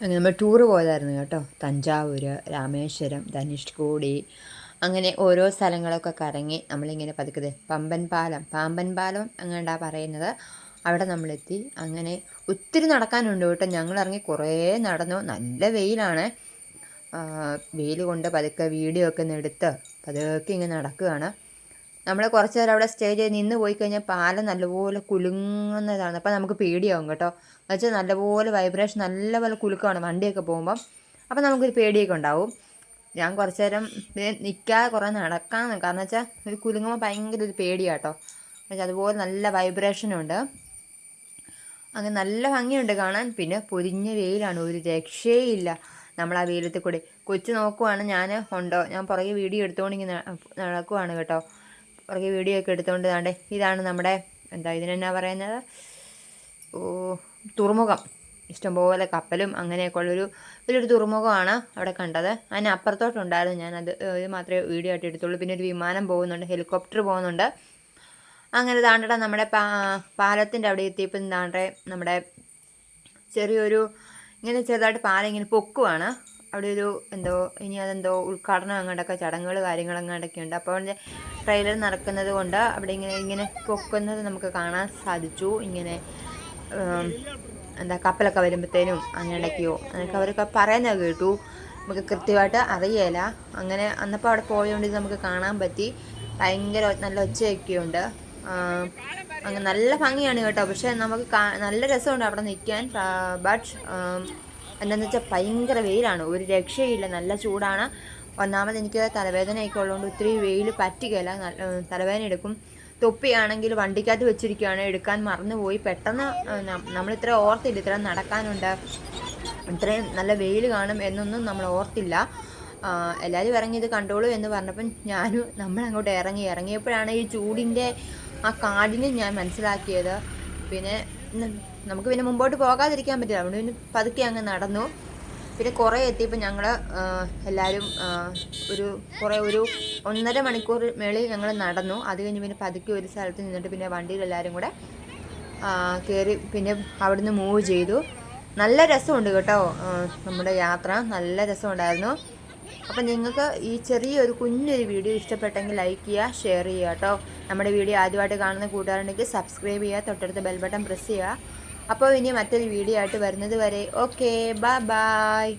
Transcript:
അങ്ങനെ നമ്മൾ ടൂറ് പോയതായിരുന്നു കേട്ടോ. തഞ്ചാവൂർ രാമേശ്വരം ധനുഷ്കോടി അങ്ങനെ ഓരോ സ്ഥലങ്ങളൊക്കെ കറങ്ങി നമ്മളിങ്ങനെ പതുക്കത് പമ്പൻ പാലം പാമ്പൻ പാലം അങ്ങനെ പറയുന്നത്? അവിടെ നമ്മളെത്തി. അങ്ങനെ ഒത്തിരി നടക്കാനുണ്ട് കേട്ടോ. ഞങ്ങൾ ഇറങ്ങി കുറേ നടന്നു. നല്ല വെയിലാണ്. വെയിൽ കൊണ്ട് പതുക്കെ വീഡിയോ ഒക്കെ ഒന്ന് എടുത്ത് പതുക്കെ ഇങ്ങനെ നടക്കുകയാണ്. നമ്മൾ കുറച്ച് നേരം അവിടെ സ്റ്റേ ചെയ്ത് നിന്ന് പോയി കഴിഞ്ഞാൽ പാലം നല്ലപോലെ കുലുങ്ങുന്നതാണ്. അപ്പോൾ നമുക്ക് പേടിയാവും കേട്ടോ. എന്നുവെച്ചാൽ നല്ലപോലെ വൈബ്രേഷൻ നല്ലപോലെ കുലുക്കമാണ് വണ്ടിയൊക്കെ പോകുമ്പം. അപ്പോൾ നമുക്കൊരു പേടിയൊക്കെ ഉണ്ടാവും. ഞാൻ കുറച്ച് നേരം നിൽക്കാതെ കുറേ നടക്കാൻ കാരണം വെച്ചാൽ ഒരു കുലുങ്ങുമ്പോൾ ഭയങ്കര ഒരു പേടിയാട്ടോ എന്നുവെച്ചാൽ അതുപോലെ നല്ല വൈബ്രേഷനുണ്ട് അങ്ങനെ നല്ല ഭംഗിയുണ്ട് കാണാൻ. പിന്നെ പൊരിഞ്ഞ വെയിലാണ്. ഒരു രക്ഷയില്ല നമ്മൾ ആ വെയിലത്തിൽ കൂടി. കൊച്ചു നോക്കുവാണ്. ഞാൻ ഉണ്ടോ? ഞാൻ പുറകെ വീഡിയോ എടുത്തുകൊണ്ട് ഇങ്ങനെ നടക്കുവാണ് കേട്ടോ. പുറകെ വീഡിയോ ഒക്കെ എടുത്തുകൊണ്ട് താണ്ടേ ഇതാണ് നമ്മുടെ എന്താ ഇതിനെന്നാ പറയുന്നത്? തുറമുഖം. ഇഷ്ടംപോലെ കപ്പലും അങ്ങനെയൊക്കെ ഉള്ളൊരു വലിയൊരു തുറമുഖമാണ് അവിടെ കണ്ടത്. അതിന് അപ്പുറത്തോട്ടുണ്ടായിരുന്നു അത് ഇത് മാത്രമേ വീഡിയോ ആയിട്ട് എടുത്തുള്ളൂ. പിന്നെ ഒരു വിമാനം പോകുന്നുണ്ട് ഹെലികോപ്റ്റർ പോകുന്നുണ്ട്. അങ്ങനെ താണ്ടട നമ്മുടെ പാലത്തിന്റെ അവിടെ എത്തിയപ്പോൾ താണ്ടേ നമ്മുടെ ചെറിയൊരു ഇങ്ങനെ ചെറുതായിട്ട് പാലം ഇങ്ങനെ പൊക്കുവാണ്. അവിടെ ഒരു എന്തോ ഇനി അതെന്തോ ഉദ്ഘാടനം അങ്ങോട്ടൊക്കെ ചടങ്ങുകൾ കാര്യങ്ങൾ അങ്ങോട്ടൊക്കെ ഉണ്ട്. അപ്പോൾ അവിടെ ട്രെയിലർ നടക്കുന്നത് കൊണ്ട് അവിടെ ഇങ്ങനെ ഇങ്ങനെ പൊക്കുന്നത് നമുക്ക് കാണാൻ സാധിച്ചു. ഇങ്ങനെ എന്താ കപ്പലൊക്കെ വരുമ്പോഴത്തേനും അങ്ങനെയൊക്കെയോ അങ്ങനെയൊക്കെ അവരൊക്കെ പറയുന്നത് കേട്ടു. നമുക്ക് കൃത്യമായിട്ട് അറിയേല. അങ്ങനെ അന്നപ്പോൾ അവിടെ പോയതുകൊണ്ട് നമുക്ക് കാണാൻ പറ്റി. ഭയങ്കര നല്ല ഒച്ചയൊക്കെയുണ്ട് അങ്ങനെ നല്ല ഭംഗിയാണ് കേട്ടോ. പക്ഷേ നമുക്ക് നല്ല രസമുണ്ട് അവിടെ നിൽക്കാൻ. ബട്ട് എന്താണെന്ന് വെച്ചാൽ ഭയങ്കര വെയിലാണ്. ഒരു രക്ഷയില്ല. നല്ല ചൂടാണ്. ഒന്നാമത് എനിക്ക് തലവേദനയൊക്കെ ഉള്ളതുകൊണ്ട് ഒത്തിരി വെയിൽ പറ്റുകയില്ല. തലവേദന എടുക്കും. തൊപ്പിയാണെങ്കിൽ വണ്ടിക്കകത്ത് വെച്ചിരിക്കുകയാണ്. എടുക്കാൻ മറന്നുപോയി. പെട്ടെന്ന് നമ്മൾ ഇത്ര ഓർത്തില്ല. ഇത്ര നടക്കാനുണ്ട്. ഇത്രയും നല്ല വെയിൽ കാണും എന്നൊന്നും നമ്മൾ ഓർത്തില്ല. എല്ലാവരും ഇറങ്ങി ഇത് കണ്ടോളൂ എന്ന് പറഞ്ഞപ്പം ഞാനും നമ്മളങ്ങോട്ട് ഇറങ്ങി. ഇറങ്ങിയപ്പോഴാണ് ഈ ചൂടിന്റെ ആ കാടിനെ ഞാൻ മനസ്സിലാക്കിയത്. പിന്നെ നമുക്ക് പിന്നെ മുമ്പോട്ട് പോകാതിരിക്കാൻ പറ്റില്ല. അവിടെ പിന്നെ പതുക്കെ അങ്ങ് നടന്നു. പിന്നെ കുറേ എത്തിയപ്പോൾ ഞങ്ങൾ എല്ലാവരും ഒരു കുറേ ഒരു ഒന്നര മണിക്കൂർ മേളിൽ ഞങ്ങൾ നടന്നു. അത് കഴിഞ്ഞ് പിന്നെ പതുക്കെ ഒരു സ്ഥലത്ത് നിന്നിട്ട് പിന്നെ വണ്ടിയിൽ എല്ലാവരും കൂടെ കയറി പിന്നെ അവിടുന്ന് മൂവ് ചെയ്തു. നല്ല രസമുണ്ട് കേട്ടോ നമ്മുടെ യാത്ര. നല്ല രസമുണ്ടായിരുന്നു. അപ്പം നിങ്ങൾക്ക് ഈ ചെറിയൊരു കുഞ്ഞൊരു വീഡിയോ ഇഷ്ടപ്പെട്ടെങ്കിൽ ലൈക്ക് ചെയ്യുക ഷെയർ ചെയ്യുക കേട്ടോ. നമ്മുടെ വീഡിയോ ആദ്യമായിട്ട് കാണുന്ന കൂട്ടുകാരുണ്ടെങ്കിൽ സബ്സ്ക്രൈബ് ചെയ്യുക തൊട്ടടുത്ത് ബെൽബട്ടൺ പ്രസ് ചെയ്യുക. അപ്പോൾ ഇനി മറ്റൊരു വീഡിയോ ആയിട്ട് വരുന്നത് വരെ. Okay bye bye